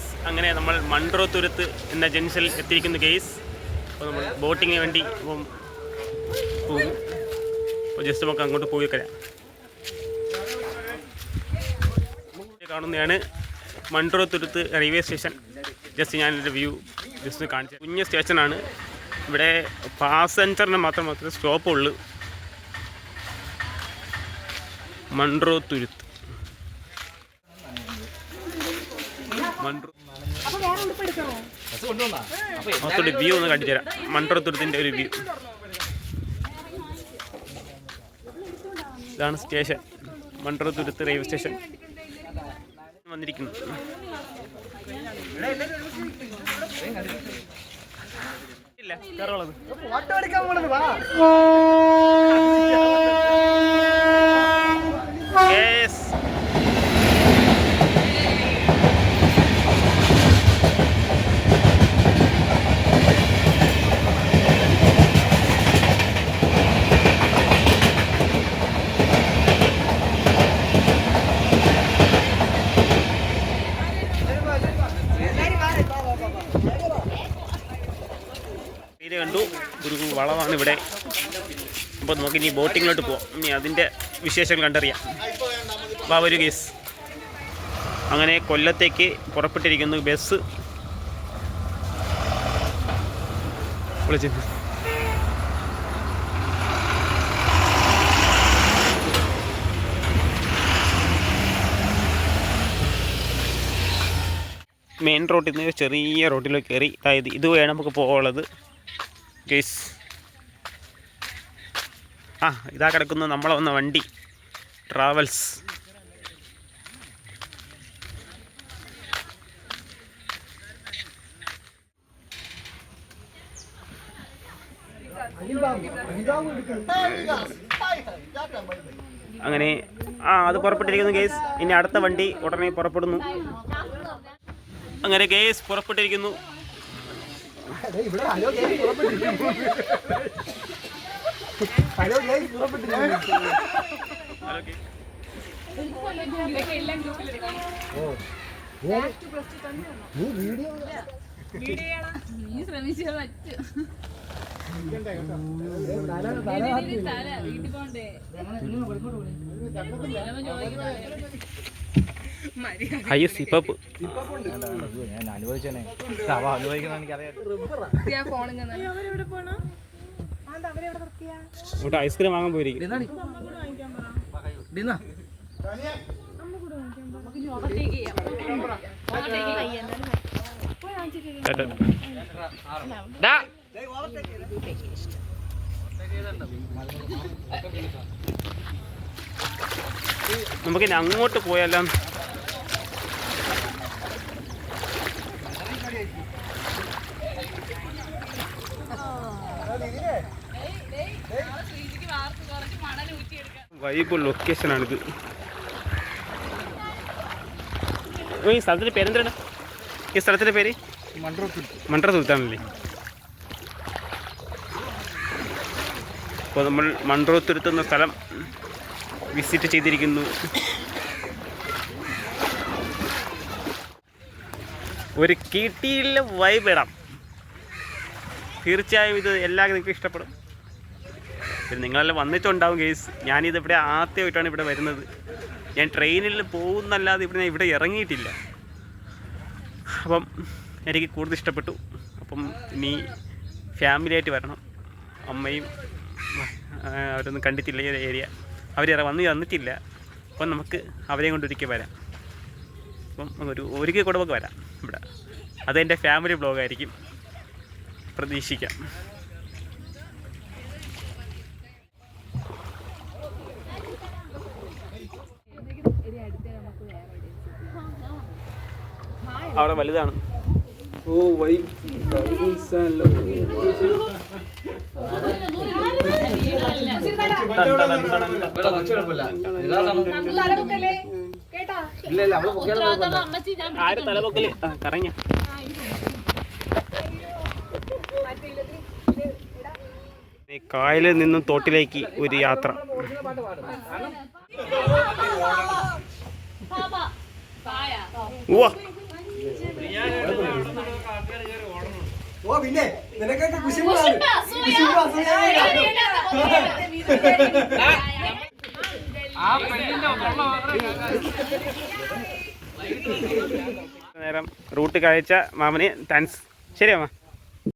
Guys അങ്ങനെ നമ്മൾ Munro തുരുത്ത് എന്ന ജംഗ്ഷനിൽ എത്തിയിരിക്കുന്നു ഗെയ്സ് അപ്പോൾ നമ്മൾ ബോട്ടിങ്ങിന് വേണ്ടി ഇപ്പം പോകും. അപ്പോൾ ജസ്റ്റ് നമുക്ക് അങ്ങോട്ട് പോയി വരാം കാണുന്നതാണ് Munroe Thuruthu railway station. Just ഞാൻ ഞാനൊരു വ്യൂ ജസ്റ്റ് കാണിച്ചു കുഞ്ഞ സ്റ്റേഷനാണ്. ഇവിടെ പാസഞ്ചറിന് മാത്രം മാത്രമേ സ്റ്റോപ്പ് ഉള്ളൂ. മൺട്രോ തുരുത്ത് മൺട്രോ മൊത്തം വ്യൂ ഒന്ന് കാണിച്ചു തരാം. മൺട്രോ തുരുത്തിന്റെ ഒരു വ്യൂ ഇതാണ് station Munroe Thuruthu railway station വന്നിരിക്കുന്നു ഇല്ല കയറുള്ളത് Yes. ഇത് കണ്ടു ഒരു വളമാണ് ഇവിടെ. അപ്പോൾ നമുക്ക് ഇനി ബോട്ടിങ്ങിലോട്ട് പോവാം. ഇനി അതിന്റെ വിശേഷങ്ങൾ കണ്ടറിയാം. വാ ഒരു കേസ് അങ്ങനെ കൊല്ലത്തേക്ക് പുറപ്പെട്ടിരിക്കുന്നു ബസ്. വിളിച്ചു മെയിൻ റോട്ടിൽ നിന്ന് ചെറിയ റോട്ടിലേക്ക് കയറി. അതായത് ഇതുവരെ നമുക്ക് പോകാനുള്ളത്. കേസ്. ആ ഇതാ കിടക്കുന്നു നമ്മളെ വന്ന വണ്ടി. ട്രാവൽസ് അങ്ങനെ ആ അത് പുറപ്പെട്ടിരിക്കുന്നു കേസ്. ഇനി അടുത്ത വണ്ടി ഉടനെ പുറപ്പെടുന്നു. അങ്ങനെ കേസ് പുറപ്പെട്ടിരിക്കുന്നു. ഹലോ കേസ് നീ ശ്രമിച്ചാ പറ്റും തല വീട്ടിൽ പോണ്ടേ അയ്യോ സിപ്പപ്പ്. ഞാൻ അനുഭവിച്ചേ അവ അനുഭവിക്കുന്ന എനിക്കറിയാം ഐസ്ക്രീം വാങ്ങാൻ പോയിരിക്കും. ഓവർടേക്ക് ചെയ്യാം. ഓവർടേക്ക് ചെയ്യാം. നമുക്കിനി അങ്ങോട്ട് പോയാലോ? വൈബ് ലൊക്കേഷനാണിത് ഈ സ്ഥലത്തിന്റെ പേരെന്താണ്? ഈ സ്ഥലത്തിന്റെ പേര്? മണ്ഡ്ര സുൽത്താനല്ലേ? അപ്പോൾ നമ്മൾ മൺട്രോത്തുരുത്ത് എന്ന സ്ഥലം വിസിറ്റ് ചെയ്തിരിക്കുന്നു. ഒരു കിട്ടിയില്ല വൈബ് ഇടാം. തീർച്ചയായും ഇത് എല്ലാവർക്കും നിങ്ങൾക്ക് ഇഷ്ടപ്പെടും. പിന്നെ നിങ്ങളെല്ലാം വന്നിട്ടുണ്ടാവും കേസ് ഞാനിത് ഇവിടെ ആദ്യമായിട്ടാണ് ഇവിടെ വരുന്നത്. ഞാൻ ട്രെയിനിൽ പോകുന്നല്ലാതെ ഇവിടെ ഞാൻ ഇവിടെ ഇറങ്ങിയിട്ടില്ല. അപ്പം എനിക്ക് കൂടുതൽ ഇഷ്ടപ്പെട്ടു. അപ്പം ഇനി ഫാമിലിയായിട്ട് വരണം. അമ്മയും അവരൊന്നും കണ്ടിട്ടില്ല ഈ ഏരിയ അവർ വന്ന് വന്നിട്ടില്ല. അപ്പം നമുക്ക് അവരെയും കൊണ്ടൊരിക്കൽ വരാം. അപ്പം ഒരു ഒരിക്കൽ കൂടെ വരാം. ഇവിടെ. അതെന്റെ ഫാമിലി ബ്ലോഗായിരിക്കും പ്രതീക്ഷിക്കാം. അവിടെ വലുതാണ്. ഓ വൈ അമ്മച്ചി ഞാൻ ആര് തലപൊക്കൽ ആ കറങ്ങ കായലിൽ നിന്നും തോട്ടിലേക്ക് ഒരു യാത്ര ഓ പിന്നെ നിനക്കൊക്കെ കുശിമ്പാണ് നേരം റൂട്ട് കഴിച്ച മാമന് താങ്ക്സ് ശരി